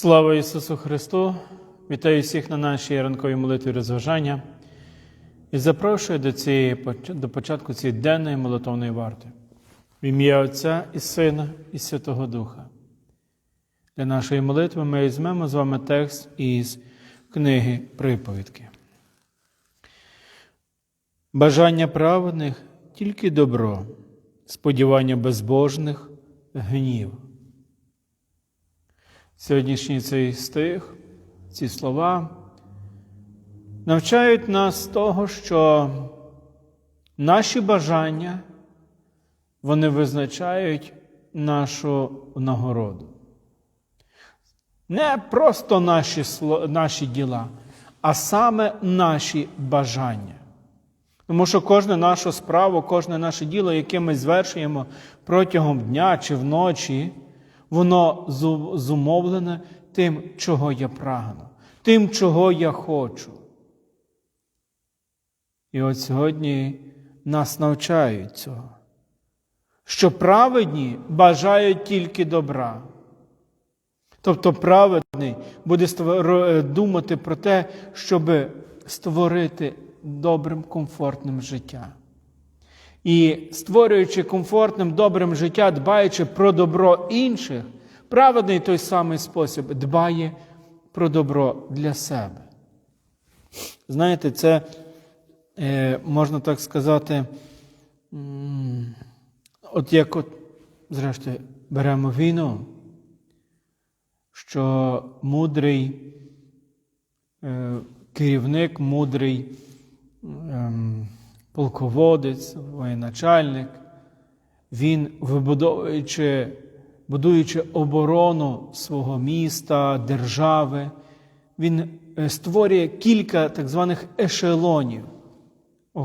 Слава Ісусу Христу! Вітаю всіх на нашій ранковій молитві розважання і запрошую до, цієї, до початку цієї денної молитовної варти. В ім'я Отця і Сина і Святого Духа. Для нашої молитви ми візьмемо з вами текст із книги Приповідки. Бажання праведних тільки добро, сподівання безбожних гнів. Сьогоднішній цей стих, ці слова навчають нас того, що наші бажання вони визначають нашу нагороду. Не просто наші, наші діла, а саме наші бажання. Тому що кожне нашу справу, кожне наше діло, яке ми звершуємо протягом дня чи вночі, воно зумовлене тим, чого я прагну, тим, чого я хочу. І от сьогодні нас навчають цього, що праведні бажають тільки добра. Тобто праведний буде е, думати про те, щоб створити добрим, комфортним життя. І створюючи комфортним, добрим життя, дбаючи про добро інших, праведний той самий спосіб дбає про добро для себе. Знаєте, це е, можна так сказати, от як от, зрештою, беремо війну, що мудрий е, керівник, мудрий ем, полководець, воєначальник, він, вибудовуючи, будуючи оборону свого міста, держави, він е, створює кілька так званих ешелонів е,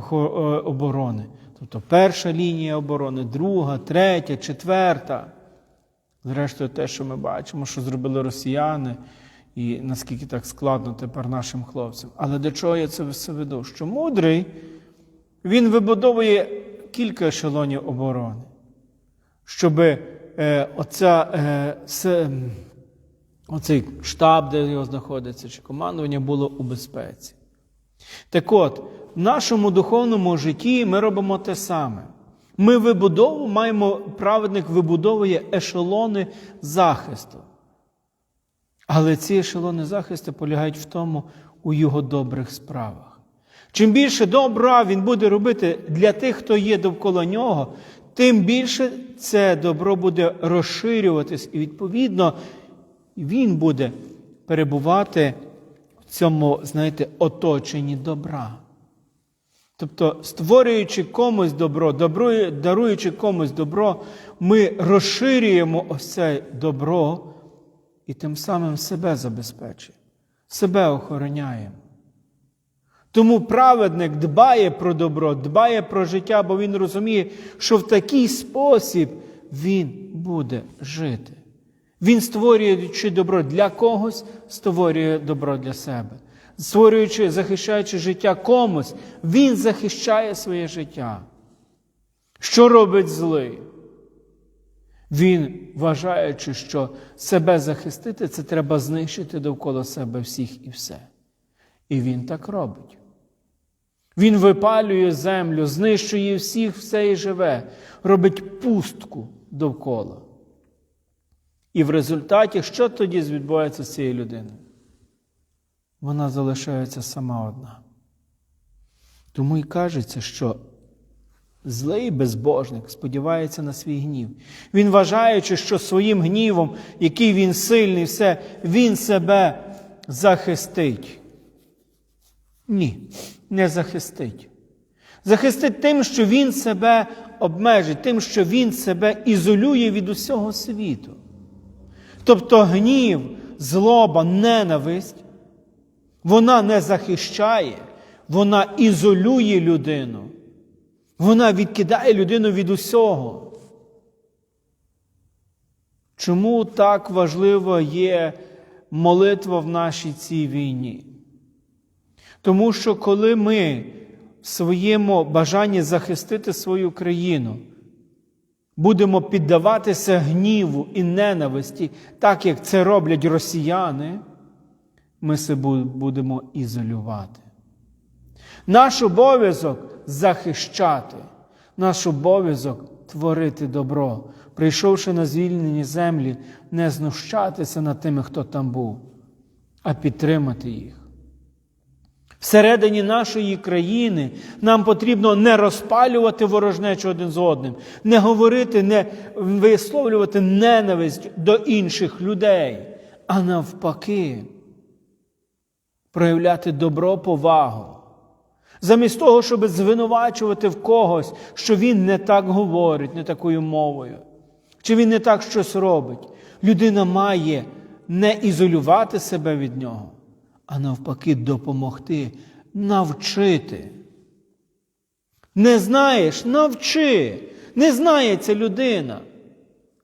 оборони. Тобто перша лінія оборони, друга, третя, четверта. Зрештою, те, що ми бачимо, що зробили росіяни, і наскільки так складно тепер нашим хлопцям. Але до чого я це все веду? Що мудрий, він вибудовує кілька ешелонів оборони, щоб е, оця, е, оцей штаб, де його знаходиться, чи командування було у безпеці. Так от, в нашому духовному житті ми робимо те саме. Ми вибудову, маємо, праведник вибудовує ешелони захисту. Але ці ешелони захисту полягають в тому у його добрих справах. Чим більше добра він буде робити для тих, хто є довкола нього, тим більше це добро буде розширюватись, і, відповідно, він буде перебувати в цьому, знаєте, оточенні добра. Тобто, створюючи комусь добро, добро, даруючи комусь добро, ми розширюємо ось це добро і тим самим себе забезпечуємо, себе охороняємо. Тому праведник дбає про добро, дбає про життя, бо він розуміє, що в такий спосіб він буде жити. Він створюючи добро для когось, створює добро для себе. Створюючи, захищаючи життя комусь, він захищає своє життя. Що робить злий? Він, вважаючи, що себе захистити, це треба знищити довкола себе всіх і все. І він так робить. Він випалює землю, знищує всіх, все і живе, робить пустку довкола. І в результаті, що тоді відбувається з цією людиною? Вона залишається сама одна. Тому і кажеться, що злий безбожник сподівається на свій гнів. Він вважаючи, що своїм гнівом, який він сильний, все, він себе захистить. Ні, не захистить. Захистить тим, що він себе обмежить, тим, що він себе ізолює від усього світу. Тобто гнів, злоба, ненависть, вона не захищає, вона ізолює людину. Вона відкидає людину від усього. Чому так важлива є молитва в нашій цій війні? Тому що коли ми в своєму бажанні захистити свою країну будемо піддаватися гніву і ненависті, так як це роблять росіяни, ми себе будемо ізолювати. Наш обов'язок захищати, наш обов'язок творити добро, прийшовши на звільнені землі, не знущатися над тими, хто там був, а підтримати їх. Всередині нашої країни нам потрібно не розпалювати ворожнечу один з одним, не говорити, не висловлювати ненависть до інших людей, а навпаки, проявляти добро, повагу. Замість того, щоб звинувачувати в когось, що він не так говорить, не такою мовою, чи він не так щось робить, людина має не ізолювати себе від нього, а навпаки, допомогти, навчити. Не знаєш, навчи. Не знає ця людина.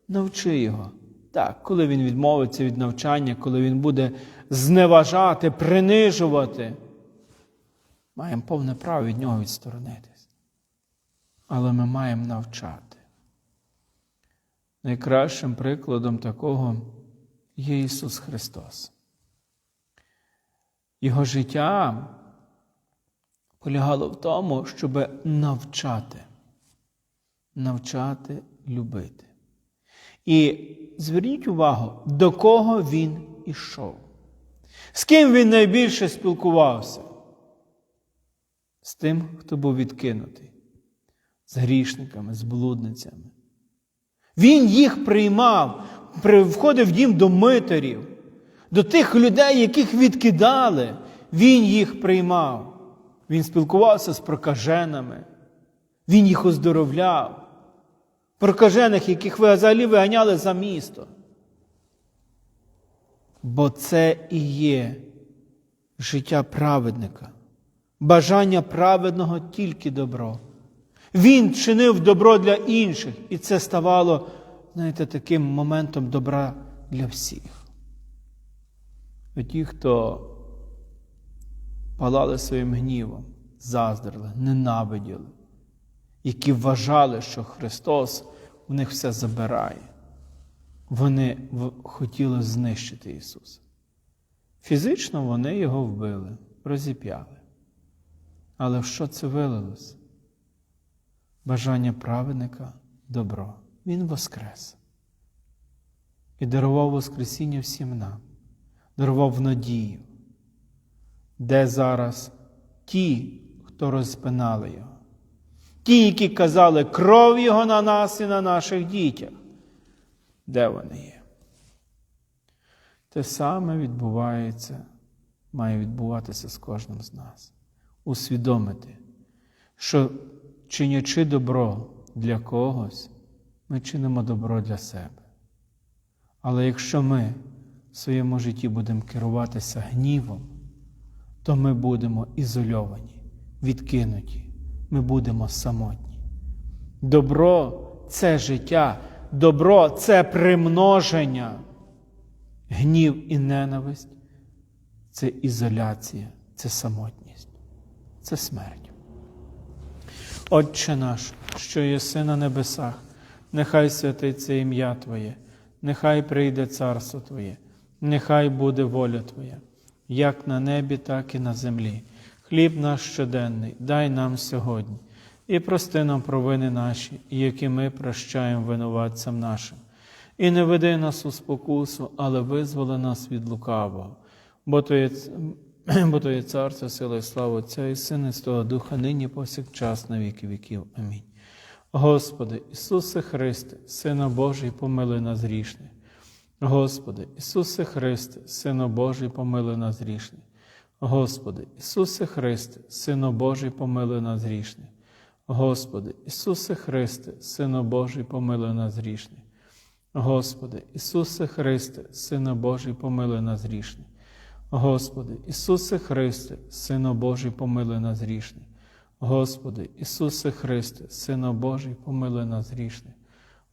Навчи його. Так, коли він відмовиться від навчання, коли він буде зневажати, принижувати, маємо повне право від нього відсторонитись. Але ми маємо навчати. Найкращим прикладом такого є Ісус Христос. Його життя полягало в тому, щоб навчати, навчати любити. І зверніть увагу, до кого він ішов. З ким він найбільше спілкувався? З тим, хто був відкинутий, з грішниками, з блудницями. Він їх приймав, входив в дім до митарів, до тих людей, яких відкидали, він їх приймав. Він спілкувався з прокаженими, він їх оздоровляв, прокажених, яких ви взагалі виганяли за місто. Бо це і є життя праведника, бажання праведного тільки добро. Він чинив добро для інших, і це ставало, знаєте, таким моментом добра для всіх. Ті, хто палали своїм гнівом, заздрили, ненавиділи, які вважали, що Христос у них все забирає. Вони хотіли знищити Ісуса. Фізично вони його вбили, розіп'яли. Але в що це вилилося? Бажання праведника добро. Він воскрес і дарував Воскресіння всім нам, дарував надію, де зараз ті, хто розпинали Його, ті, які казали кров Його на нас і на наших дітях. Де вони є? Те саме відбувається, має відбуватися з кожним з нас. Усвідомити, що чинячи добро для когось, ми чинимо добро для себе. Але якщо ми в своєму житті будемо керуватися гнівом, то ми будемо ізольовані, відкинуті, ми будемо самотні. Добро це життя, добро це примноження, гнів і ненависть це ізоляція, це самотність, це смерть. Отче наш, що єси на небесах, нехай святиться ім'я Твоє, нехай прийде царство Твоє, нехай буде воля Твоя, як на небі, так і на землі. Хліб наш щоденний, дай нам сьогодні, і прости нам провини наші, які ми прощаємо винуватцям нашим. І не веди нас у спокусу, але визволи нас від лукавого, бо то є бо то є царство, сила і слава Отця і Сина, і Святого Духа, нині повсякчас на віки віків. Амінь. Господи, Ісусе Христе, Сина Божий, помилуй нас грішних. Господи, Ісусе Христе, Сино Божий, помилуй нас грішних. Господи, Ісусе Христе, Сино Божий, помилуй нас грішних. Господи, Ісусе Христе, Сино Божий, помилуй нас грішних. Господи, Ісусе Христе, Сино Божий, помилуй нас грішних. Господи, Ісусе Христе, Сино Божий, помилуй нас грішних. Господи, Ісусе Христе, Сино Божий, помилуй нас грішних.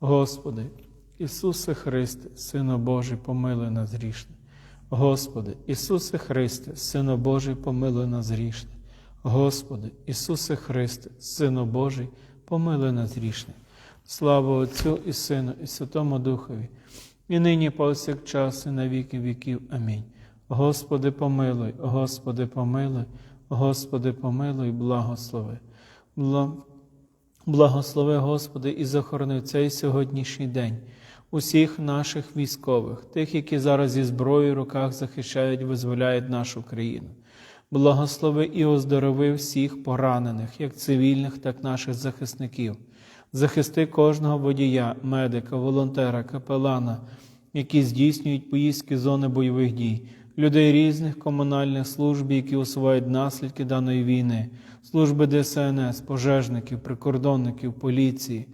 Господи, Ісусе Христе, Сино Божий, помилуй нас грішних. Господи, Ісусе Христе, Сино Божий, помилуй нас грішних. Господи, Ісусе Христе, Сино Божий, помилуй нас грішних. Слава Отцю і Сину, і Святому Духові, і нині повсякчас, і на віки віків. Амінь. Господи, помилуй, Господи, помилуй, Господи, помилуй, благослови. Бла- Благослови, Господи, і захорони цей сьогоднішній день усіх наших військових, тих, які зараз зі зброєю в руках захищають, визволяють нашу країну. Благослови і оздорови всіх поранених, як цивільних, так і наших захисників. Захисти кожного водія, медика, волонтера, капелана, які здійснюють поїздки зони бойових дій, людей різних комунальних служб, які усувають наслідки даної війни, служби ДСНС, пожежників, прикордонників, поліції.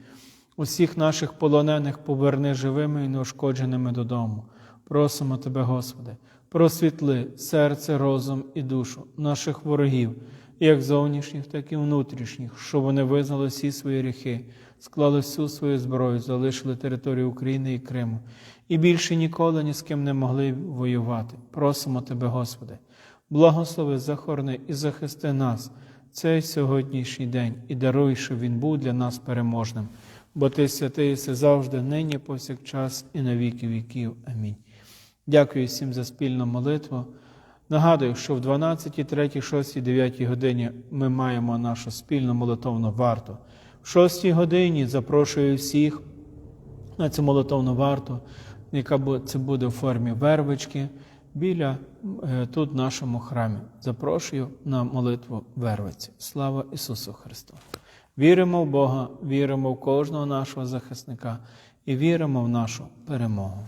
Усіх наших полонених поверни живими і неушкодженими додому. Просимо Тебе, Господи, просвітли серце, розум і душу наших ворогів, як зовнішніх, так і внутрішніх, щоб вони визнали всі свої гріхи, склали всю свою зброю, залишили територію України і Криму, і більше ніколи ні з ким не могли воювати. Просимо Тебе, Господи, благослови, захорони і захисти нас цей сьогоднішній день і даруй, щоб він був для нас переможним. Бо ти святий єси завжди, нині, повсякчас і на віки віків. Амінь. Дякую всім за спільну молитву. Нагадую, що в 12, 3, 6, 9 годині ми маємо нашу спільну молитовну варту. В 6 годині запрошую всіх на цю молитовну варту, яка це буде в формі вервички біля е, тут нашому храмі. Запрошую на молитву вервиці. Слава Ісусу Христу! Віримо в Бога, віримо в кожного нашого захисника і віримо в нашу перемогу.